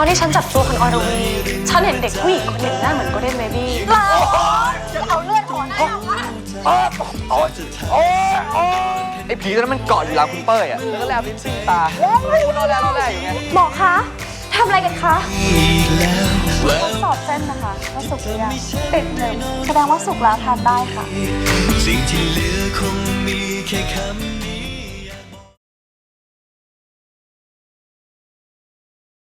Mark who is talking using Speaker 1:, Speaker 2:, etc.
Speaker 1: อนที่ฉันจับตัวคุณอรวีฉันเห็นเด็กผู้หญิงคนหนึ่งหน้าเหมือนโกลเด้นเบบี้
Speaker 2: เอาเลือดออกนะ
Speaker 3: ไอ้ผีตัวนั้นมันเกาะอยู่หลังคุณเป้ยอะแล้วก็แลบลิ้นซีตาคุณรอแล้วรอแล้วอยู่ไง
Speaker 2: หมอคะทำอะไรกันคะทดสอบเส้นนะคะว่าสุกหรือยังติดหนึ่งแสดงว่าสุกแล้วทานได้ค่ะ
Speaker 4: สิ่งที่เหลือคงมีแค่คำ